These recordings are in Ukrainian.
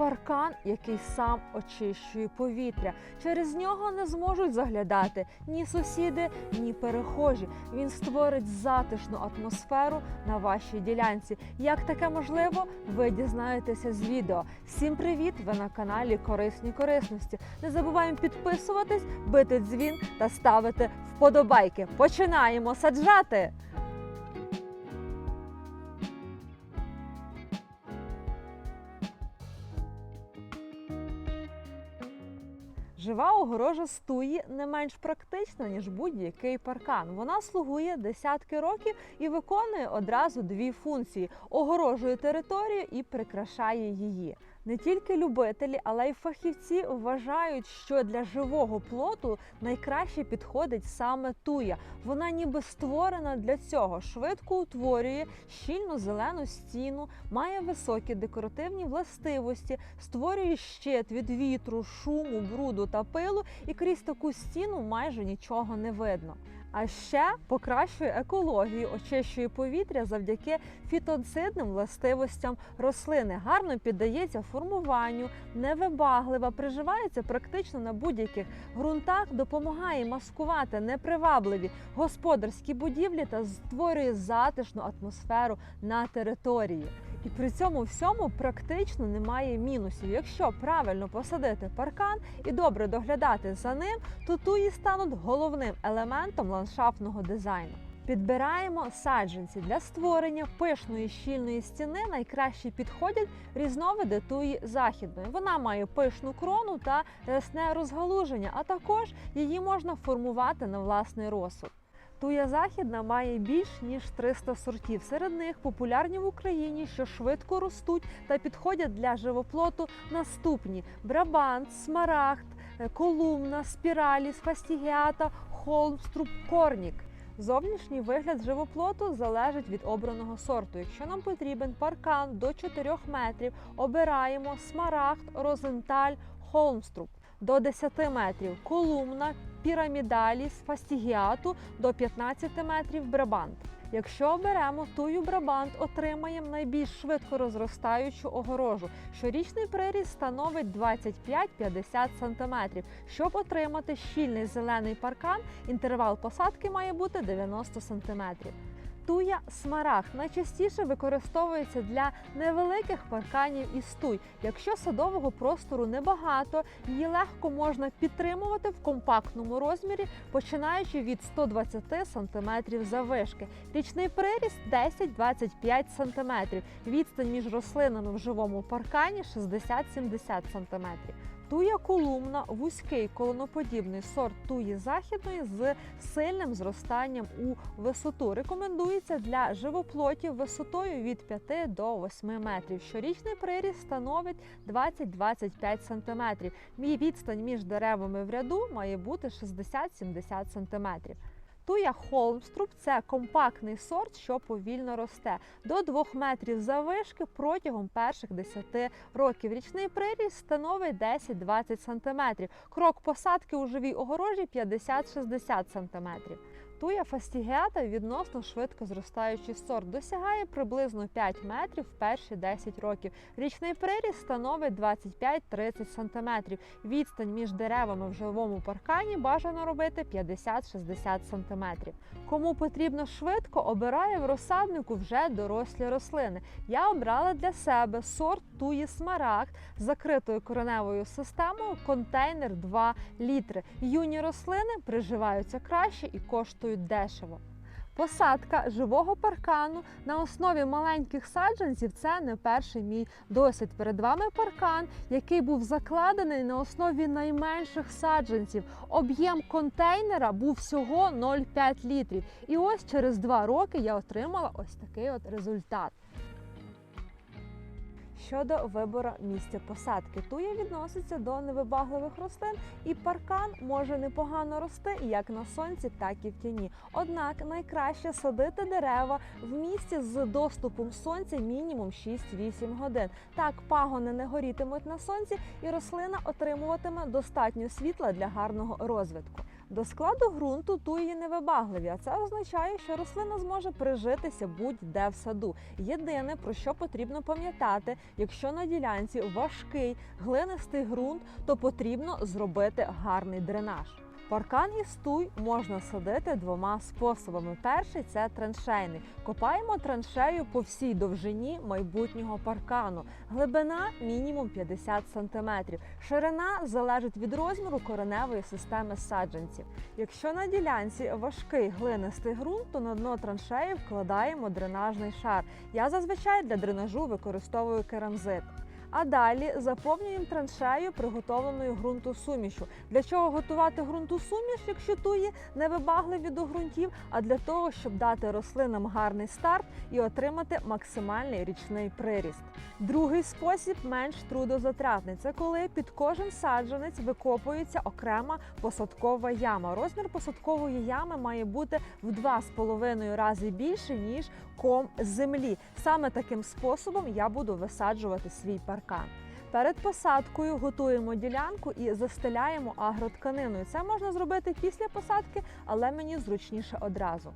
паркан, який сам очищує повітря. Через нього не зможуть заглядати ні сусіди, ні перехожі. Він створить затишну атмосферу на вашій ділянці. Як таке можливо, ви дізнаєтеся з відео. Всім привіт! Ви на каналі Корисні Корисності. Не забуваємо підписуватись, бити дзвін та ставити вподобайки. Починаємо саджати! Жива огорожа стуї не менш практична, ніж будь-який паркан. Вона слугує десятки років і виконує одразу дві функції: огорожує територію і прикрашає її. Не тільки любителі, але й фахівці вважають, що для живого плоту найкраще підходить саме туя. Вона ніби створена для цього, швидко утворює щільну зелену стіну, має високі декоративні властивості, створює щит від вітру, шуму, бруду та пилу, і крізь таку стіну майже нічого не видно. А ще покращує екологію, очищує повітря завдяки фітонцидним властивостям рослини. Гарно піддається формуванню, невибаглива, приживається практично на будь-яких ґрунтах, допомагає маскувати непривабливі господарські будівлі та створює затишну атмосферу на території. І при цьому всьому практично немає мінусів. Якщо правильно посадити паркан і добре доглядати за ним, то туї стануть головним елементом ландшафтного дизайну. Підбираємо саджанці для створення пишної щільної стіни. Найкраще підходять різновиди туї західної. Вона має пишну крону та рясне розгалуження, а також її можна формувати на власний розсуд. Туя західна має більш ніж 300 сортів. Серед них популярні в Україні, що швидко ростуть та підходять для живоплоту наступні: брабант, смарагд, е, колумна, спіраліс, фастігіата, холмструб, корнік. Зовнішній вигляд живоплоту залежить від обраного сорту. Якщо нам потрібен паркан до 4 метрів, обираємо смарагд, розенталь, холмструб. До 10 метрів колумна, пірамідаліс, фастігіату, до 15 метрів брабант. Якщо оберемо тую брабант, отримаємо найбільш швидко розростаючу огорожу. Щорічний приріст становить 25-50 см. Щоб отримати щільний зелений паркан, інтервал посадки має бути 90 см. Туя смарагд найчастіше використовується для невеликих парканів і стуй. Якщо садового простору небагато, її легко можна підтримувати в компактному розмірі, починаючи від 120 см заввишки. Річний приріст 10-25 см. Відстань між рослинами в живому паркані 60-70 см. Туя колумна вузький колоноподібний сорт туї західної з сильним зростанням у висоту. Рекомендується для живоплотів висотою від 5 до 8 метрів. Щорічний приріст становить 20-25 см. Мій відстань між деревами в ряду має бути 60-70 см. Туя Холмструб це компактний сорт, що повільно росте до 2 метрів завишки протягом перших 10 років. Річний приріст становить 10-20 см. Крок посадки у живій огорожі 50-60 см. Туя фастігіата відносно швидко зростаючий сорт, досягає приблизно 5 метрів в перші 10 років. Річний приріст становить 25-30 см. Відстань між деревами в живому паркані бажано робити 50-60 см. Кому потрібно швидко, обирає в розсаднику вже дорослі рослини. Я обрала для себе сорт туї смарагд з закритою кореневою системою контейнер 2 літри. Юні рослини приживаються краще і коштують дешево. Посадка живого паркану на основі маленьких саджанців це не перший мій досвід. Перед вами паркан, який був закладений на основі найменших саджанців. Об'єм контейнера був всього 0,5 літрів. І ось через два роки я отримала ось такий от результат. Щодо вибору місця посадки, туя відноситься до невибагливих рослин, і паркан може непогано рости як на сонці, так і в тіні. Однак найкраще садити дерева в місці з доступом сонця мінімум 6-8 годин. Так пагони не горітимуть на сонці, і рослина отримуватиме достатньо світла для гарного розвитку. До складу ґрунту туї невибагливі, а це означає, що рослина зможе прижитися будь-де в саду. Єдине, про що потрібно пам'ятати, якщо на ділянці важкий глинистий ґрунт, то потрібно зробити гарний дренаж. Паркан із туй можна садити двома способами. Перший це траншейний. Копаємо траншею по всій довжині майбутнього паркану. Глибина мінімум 50 см. Ширина залежить від розміру кореневої системи саджанців. Якщо на ділянці важкий глинистий ґрунт, то на дно траншеї вкладаємо дренажний шар. Я зазвичай для дренажу використовую керамзит. А далі заповнюємо траншею приготовленою ґрунтосумішю. Для чого готувати ґрунтосуміш, якщо туї невибагливі до ґрунтів, а для того, щоб дати рослинам гарний старт і отримати максимальний річний приріст. Другий спосіб менш трудозатратний. Це коли під кожен саджанець викопується окрема посадкова яма. Розмір посадкової ями має бути в 2,5 рази більше, ніж ком землі. Саме таким способом я буду висаджувати свій паркан. Перед посадкою готуємо ділянку і застеляємо агротканиною. Це можна зробити після посадки, але мені зручніше одразу.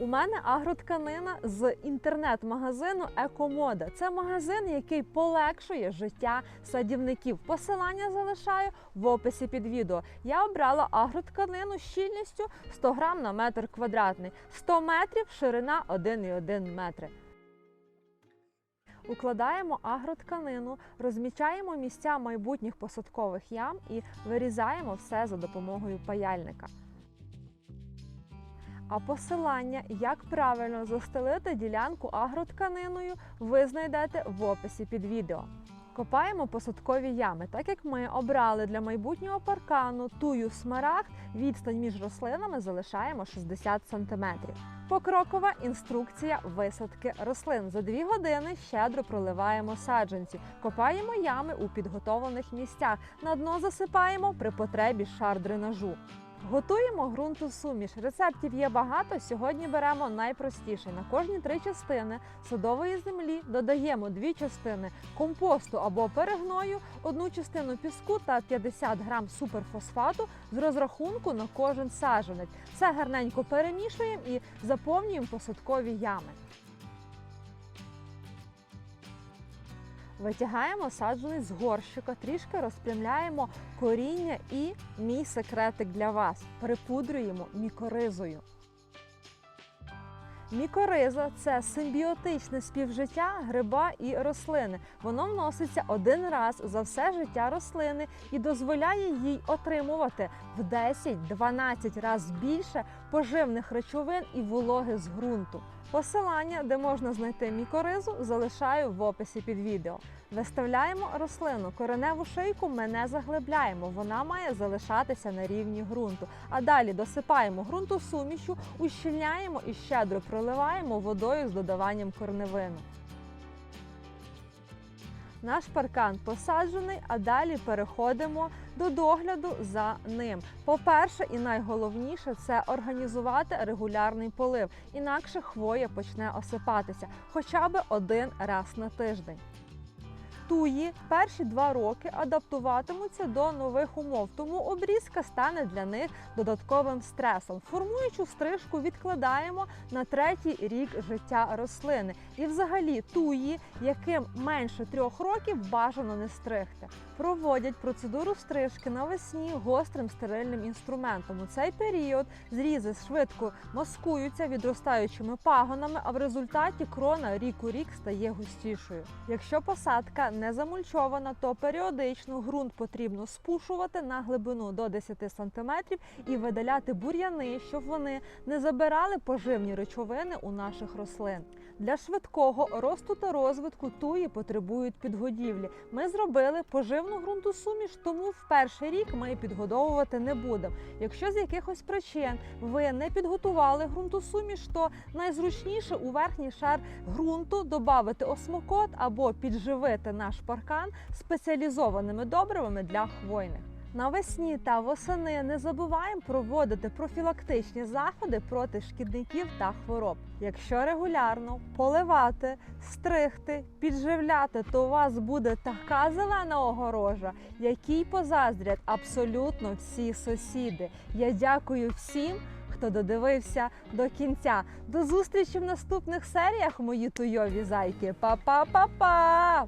У мене агротканина з інтернет-магазину Екомода. Це магазин, який полегшує життя садівників. Посилання залишаю в описі під відео. Я обрала агротканину з щільністю 100 грам на метр квадратний, 100 метрів, ширина 1,1 метри. Укладаємо агротканину, розмічаємо місця майбутніх посадкових ям і вирізаємо все за допомогою паяльника. А посилання, як правильно застелити ділянку агротканиною, ви знайдете в описі під відео. Копаємо посадкові ями. Так як ми обрали для майбутнього паркану тую смараг, відстань між рослинами залишаємо 60 см. Покрокова інструкція висадки рослин. За 2 години щедро проливаємо саджанці, копаємо ями у підготовлених місцях. На дно засипаємо при потребі шар дренажу. Готуємо ґрунтосуміш. Рецептів є багато. Сьогодні беремо найпростіший. На кожні три частини садової землі додаємо дві частини компосту або перегною, одну частину піску та 50 грам суперфосфату з розрахунку на кожен саджанець. Все гарненько перемішуємо і заповнюємо посадкові ями. Витягаємо саджанець з горщика, трішки розпрямляємо коріння і мій секретик для вас. Припудрюємо мікоризою. Мікориза це симбіотичне співжиття гриба і рослини. Воно вноситься один раз за все життя рослини і дозволяє їй отримувати в 10-12 разів більше поживних речовин і вологи з ґрунту. Посилання, де можна знайти мікоризу, залишаю в описі під відео. Виставляємо рослину, кореневу шийку ми не заглибляємо, вона має залишатися на рівні ґрунту. А далі досипаємо ґрунтосумішю, ущільняємо і щедро проливаємо водою з додаванням корневину. Наш паркан посаджений, а далі переходимо до догляду за ним. По-перше, і найголовніше це організувати регулярний полив, інакше хвоя почне осипатися хоча б один раз на тиждень. Туї перші два роки адаптуватимуться до нових умов, тому обрізка стане для них додатковим стресом. Формуючу стрижку відкладаємо на третій рік життя рослини. І взагалі туї, яким менше трьох років бажано не стригти. Проводять процедуру стрижки навесні гострим стерильним інструментом. У цей період зрізи швидко маскуються відростаючими пагонами, а в результаті крона рік у рік стає густішою. Якщо посадка не замульчована, то періодично ґрунт потрібно спушувати на глибину до 10 см і видаляти бур'яни, щоб вони не забирали поживні речовини у наших рослин. Для швидкого росту та розвитку туї потребують підгодівлі. Ми зробили поживну ґрунтосуміш, тому в перший рік ми підгодовувати не будемо. Якщо з якихось причин ви не підготували ґрунтосуміш, то найзручніше у верхній шар ґрунту додати осмокот або підживити наш паркан спеціалізованими добривами для хвойних. Навесні та восени не забуваємо проводити профілактичні заходи проти шкідників та хвороб. Якщо регулярно поливати, стригти, підживляти, то у вас буде така зелена огорожа, якій позаздрять абсолютно всі сусіди. Я дякую всім, хто додивився до кінця. До зустрічі в наступних серіях, мої туйові зайки. Па-па-па-па!